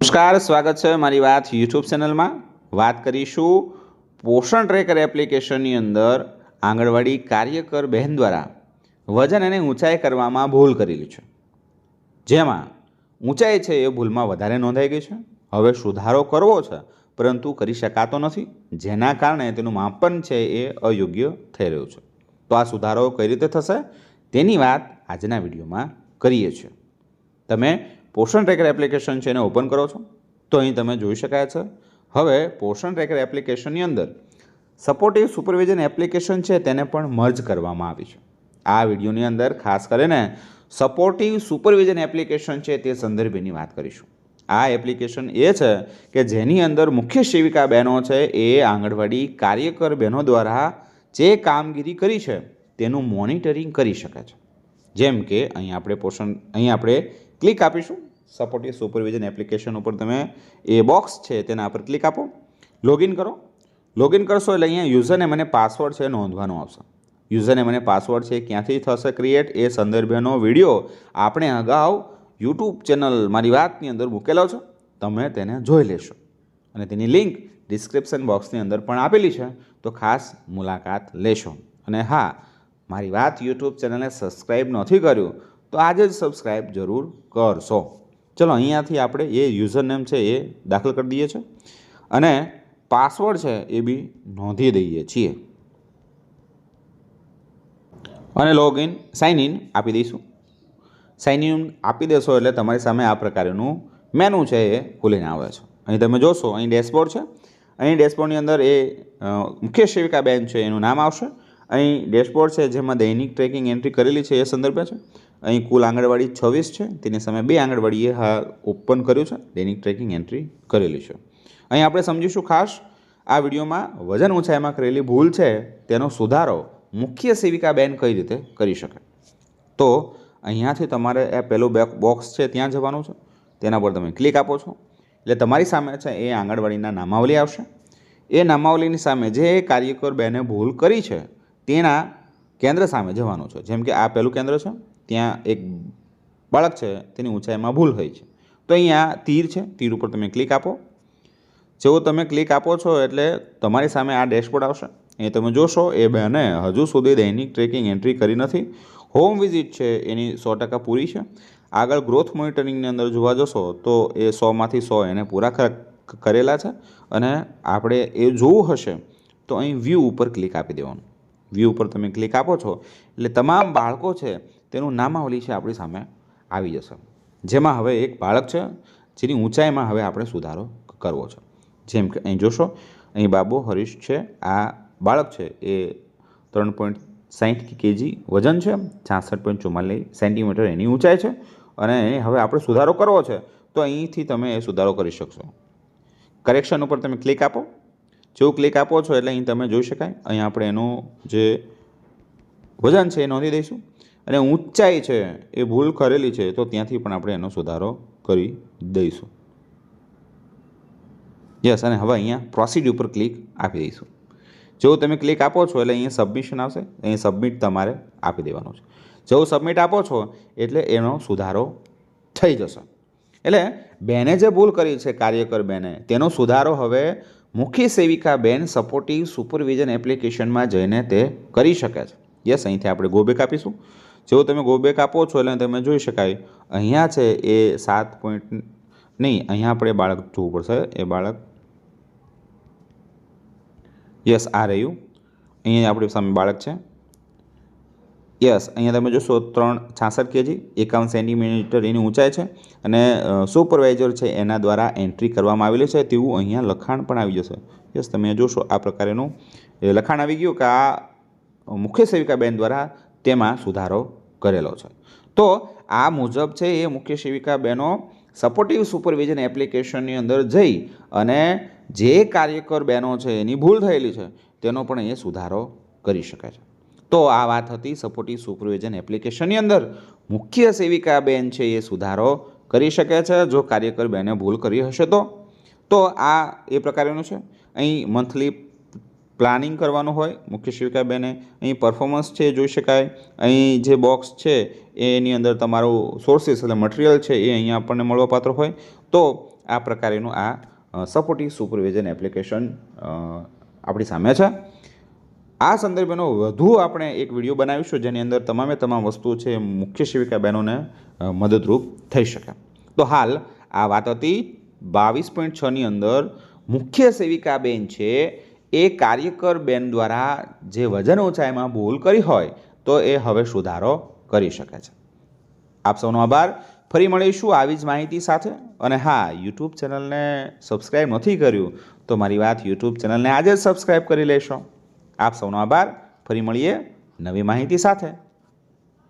નમસ્કાર, સ્વાગત છે મારી વાત યુટ્યુબ ચેનલમાં. વાત કરીશું પોષણ ટ્રેકર એપ્લિકેશનની અંદર આંગણવાડી કાર્યકર બહેન દ્વારા વજન અને ઊંચાઈ કરવામાં ભૂલ કરેલી છે. જેમાં ઊંચાઈ છે એ ભૂલમાં વધારે નોંધાઈ ગઈ છે. હવે સુધારો કરવો છે, પરંતુ કરી શકાતો નથી. જેના કારણે તેનું માપન છે એ અયોગ્ય થઈ રહ્યું છે. તો આ સુધારો કઈ રીતે થશે? તેની વાત આજના વિડીયોમાં કરીએ છીએ. તમે પોષણ ટ્રેકર એપ્લિકેશન છે એને ઓપન કરો છો? તો અહીં તમે જોઈ શકાય છે. હવે પોષણ ટ્રેકર એપ્લિકેશનની અંદર સપોર્ટિવ સુપરવિઝન એપ્લિકેશન છે તેને પણ મર્જ કરવામાં આવી છે. આ વિડીયોની અંદર ખાસ કરીને સપોર્ટિવ સુપરવિઝન એપ્લિકેશન છે તે સંદર્ભેની વાત કરીશું. આ એપ્લિકેશન એ છે કે જેની અંદર મુખ્ય સેવિકા બહેનો છે એ આંગણવાડી કાર્યકર બહેનો દ્વારા જે કામગીરી કરી છે તેનું મોનિટરિંગ કરી શકે છે. જેમ કે અહીં આપણે પોષણ, અહીં આપણે ક્લિક આપીશું. સપોર્ટ એ સુપરવિઝન એપ્લિકેશન ઉપર તમે એ બોક્સ છે તેના પર ક્લિક આપો. લોગિન કરો. લોગિન કરશો એટલે અહીંયા યુઝરને મને પાસવર્ડ છે નોંધવાનો આવશે. યુઝરને મને પાસવર્ડ છે ક્યાંથી થશે ક્રિએટ એ સંદર્ભેનો વીડિયો આપણે અગાઉ યુટ્યુબ ચેનલ મારી વાતની અંદર મૂકેલો છે. તમે તેને જોઈ લેશો. અને તેની લિંક ડિસ્ક્રિપ્શન બોક્સની અંદર પણ આપેલી છે. તો ખાસ મુલાકાત લેશો. અને હા, મારી વાત યુટ્યુબ ચેનલને સબસ્ક્રાઈબ નથી કર્યું તો આજે જ સબસ્ક્રાઈબ જરૂર કરશો. ચલો, અહીંયાથી આપણે એ યુઝર નેમ છે એ દાખલ કરી દઈએ છીએ અને પાસવર્ડ છે એ બી નોંધી દઈએ છીએ. અને લોગિન સાઇન ઇન આપી દઈશું. સાઇન ઇન આપી દેશો એટલે તમારી સામે આ પ્રકારનું મેનુ છે એ ખુલીને આવે છે. અહીં તમે જોશો, અહીં ડેશબોર્ડ છે. અહીં ડેશબોર્ડની અંદર એ મુખ્ય સેવિકા બેન છે એનું નામ આવશે. અહીં ડેશબોર્ડ છે જેમાં દૈનિક ટ્રેકિંગ એન્ટ્રી કરેલી છે એ સંદર્ભે છે. અહીં કુલ આંગણવાડી છવ્વીસ છે. તેની સામે બે આંગણવાડીએ હા ઓપન કર્યું છે. દૈનિક ટ્રેકિંગ એન્ટ્રી કરેલી છે. અહીં આપણે સમજીશું ખાસ, આ વિડીયોમાં વજન ઊંચાઈમાં કરેલી ભૂલ છે, તેનો સુધારો મુખ્ય સેવિકા બેન કઈ રીતે કરી શકે? તો અહીંયાથી તમારે એ પહેલું બેક બોક્સ છે, ત્યાં જવાનું છે. તેના પર તમે ક્લિક આપો છો. એટલે તમારી સામે છે, એ આંગણવાડીના નામાવલી આવશે. એ નામાવલીની સામે જે કાર્યકર બેને ભૂલ કરી છે, તેના કેન્દ્ર સામે જવાનું છે. જેમ કે આ પહેલું કેન્દ્ર છે. ત્યાં એક બાળક છે, તેની ઊંચાઈમાં ભૂલ હોય છે. તો અહીંયા તીર છે, તીર ઉપર તમે ક્લિક આપો. જેવો તમે ક્લિક આપો છો એટલે તમારી સામે આ ડેશબોર્ડ આવશે. એ તમે જોશો, એ બેને હજુ સુધી દૈનિક ટ્રેકિંગ એન્ટ્રી કરી નથી. હોમ વિઝિટ છે, એની સો ટકા પૂરી છે. આગળ ગ્રોથ મોનિટરિંગની અંદર જોવા જશો, તો એ સોમાંથી સો એને પૂરા કરેલા છે. અને આપણે એ જોવું હશે, તો અહીં વ્યૂ ઉપર ક્લિક આપી દેવાનું. વ્યૂ ઉપર તમે ક્લિક આપો છો. એટલે તમામ બાળકો છે તેનું નામાવલી છે આપણી સામે આવી જશે. જેમાં હવે એક બાળક છે, જેની ઊંચાઈમાં હવે આપણે સુધારો કરવો છે. જેમ કે અહીં જોશો, અહીં બાબો હરીશ છે, આ બાળક છે, એ ત્રણ પોઈન્ટ સાહીઠ કેજી વજન છે, છાસઠ પોઈન્ટ ચુમ્માલીસ સેન્ટીમીટર એની ઊંચાઈ છે અને એને હવે આપણે સુધારો કરવો છે, તો અહીંથી તમે એ સુધારો કરી શકશો. કરેક્શન ઉપર તમે ક્લિક આપો. જેવું ક્લિક આપો છો એટલે અહીં તમે જોઈ શકાય, અહીં આપણે એનું જે વજન છે એ નોંધી દઈશું. અને ઊંચાઈ છે એ ભૂલ કરેલી છે, તો ત્યાંથી પણ આપણે એનો સુધારો કરી દઈશું. યસ અને હવે અહીંયા પ્રોસીડ ઉપર ક્લિક આપી દઈશું. જો તમે ક્લિક આપો છો, એટલે અહીંયા સબમિશન આવશે અહીં સબમિટ તમારે આપી દેવાનું છે. જો સબમિટ આપો છો, એટલે એનો સુધારો થઈ જશે. એટલે બેને જે ભૂલ કરી છે, કાર્યકર બેને, તેનો સુધારો હવે મુખ્ય સેવિકા બેન સપોર્ટિવ સુપરવિઝન એપ્લિકેશનમાં જઈને તે કરી શકે છે. યસ અહીંથી આપણે ગોબેક આપીશું. જેવું તમે ગોબેક આપો છો એટલે તમે જોઈ શકાય. અહીંયા છે એ સાત પોઈન્ટ નહીં, અહીંયા આપણે બાળક જોવું પડશે. એ બાળક યસ આ રહ્યું. અહીંયા આપણી સામે બાળક છે. યસ અહીંયા તમે જોશો ત્રણ છાસઠ કેજી એકાવન સેન્ટીમીટર એની ઊંચાઈ છે અને સુપરવાઇઝર છે એના દ્વારા એન્ટ્રી કરવામાં આવેલી છે. તેવું અહીંયા લખાણ પણ આવી જશે. યસ તમે જોશો આ પ્રકારેનું લખાણ આવી ગયું કે આ મુખ્ય સેવિકા બેન દ્વારા તેમાં સુધારો કરેલો છે. તો આ મુજબ છે એ મુખ્ય સેવિકા બહેનો સપોર્ટિવ સુપરવિઝન એપ્લિકેશનની અંદર જઈ અને જે કાર્યકર બહેનો છે એની ભૂલ થયેલી છે, તેનો પણ એ સુધારો કરી શકે છે. તો આ વાત હતી સપોર્ટિવ સુપરવિઝન એપ્લિકેશનની અંદર. મુખ્ય સેવિકા બેન છે એ સુધારો કરી શકે છે, જો કાર્યકર બેને ભૂલ કરી હશે તો. તો આ એ પ્રકારનું છે. અહીં મંથલી પ્લાનિંગ કરવાનું હોય મુખ્ય સેવિકા બેને અહીં પરફોર્મન્સ છે એ જોઈ શકાય. અહીં જે બોક્સ છે, એની અંદર તમારું સોર્સિસ એટલે મટીરિયલ છે એ અહીંયા આપણને મળવાપાત્ર હોય. તો આ પ્રકારેનું આ સપોર્ટિવ સુપરવિઝન એપ્લિકેશન આપણી સામે છે. આ સંદર્ભેનો વધુ આપણે એક વીડિયો બનાવીશું, જેની અંદર તમામે તમામ વસ્તુઓ છે મુખ્ય સેવિકા બહેનોને મદદરૂપ થઈ શકે. તો હાલ, આ વાત હતી બાવીસ પોઈન્ટ છની અંદર મુખ્ય સેવિકા બેન છે એ કાર્યકર બેન દ્વારા જે વજન ઊંચાઈમાં ભૂલ કરી હોય, તો એ હવે સુધારો કરી શકે છે. આપ સૌનો આભાર. ફરી મળીશું આવી જ માહિતી સાથે. અને હા, યુટ્યુબ ચેનલને સબસ્ક્રાઈબ નથી કર્યું, તો મારી વાત યુટ્યુબ ચેનલને આજે જ સબસ્ક્રાઈબ કરી લેશો. આપ સૌનો આભાર. ફરી મળીએ નવી માહિતી સાથે.